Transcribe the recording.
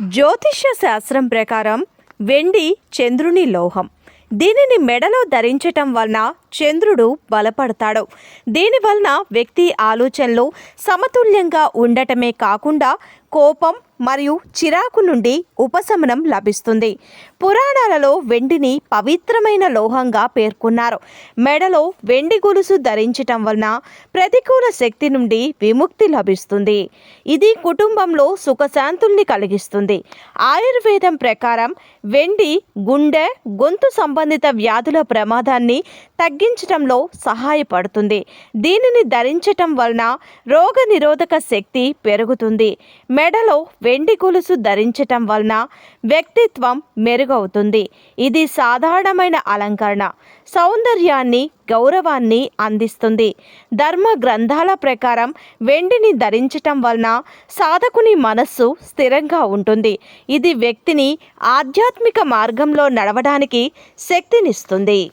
జ్యోతిష్య శాస్త్రం ప్రకారం వెండి చంద్రుని లోహం. దీనిని మెడలో ధరించటం వలన చంద్రుడు బలపడతాడు. దీని వలన వ్యక్తి ఆలోచనలు సమతుల్యంగా ఉండటమే కాకుండా కోపం మరియు చిరాకు నుండి ఉపశమనం లభిస్తుంది. పురాణాలలో వెండిని పవిత్రమైన లోహంగా పేర్కొన్నారు. మెడలో వెండి గొలుసు ధరించటం వలన ప్రతికూల శక్తి నుండి విముక్తి లభిస్తుంది. ఇది కుటుంబంలో సుఖశాంతుల్ని కలిగిస్తుంది. ఆయుర్వేదం ప్రకారం వెండి గుండె గొంతు సంబంధ సంబంధిత వ్యాధుల ప్రమాదాన్ని తగ్గించటంలో సహాయపడుతుంది. దీనిని ధరించటం వలన రోగ నిరోధక శక్తి పెరుగుతుంది. మెడలో వెండి గొలుసు ధరించటం వలన వ్యక్తిత్వం మెరుగవుతుంది. ఇది సాధారణమైన అలంకరణ. సౌందర్యాన్ని గౌరవాన్ని అందిస్తుంది. ధర్మ గ్రంథాల ప్రకారం వెండిని ధరించటం వలన సాధకుని మనస్సు స్థిరంగా ఉంటుంది. ఇది వ్యక్తిని ఆధ్యాత్మిక మార్గంలో నడవడానికి శక్తినిస్తుంది.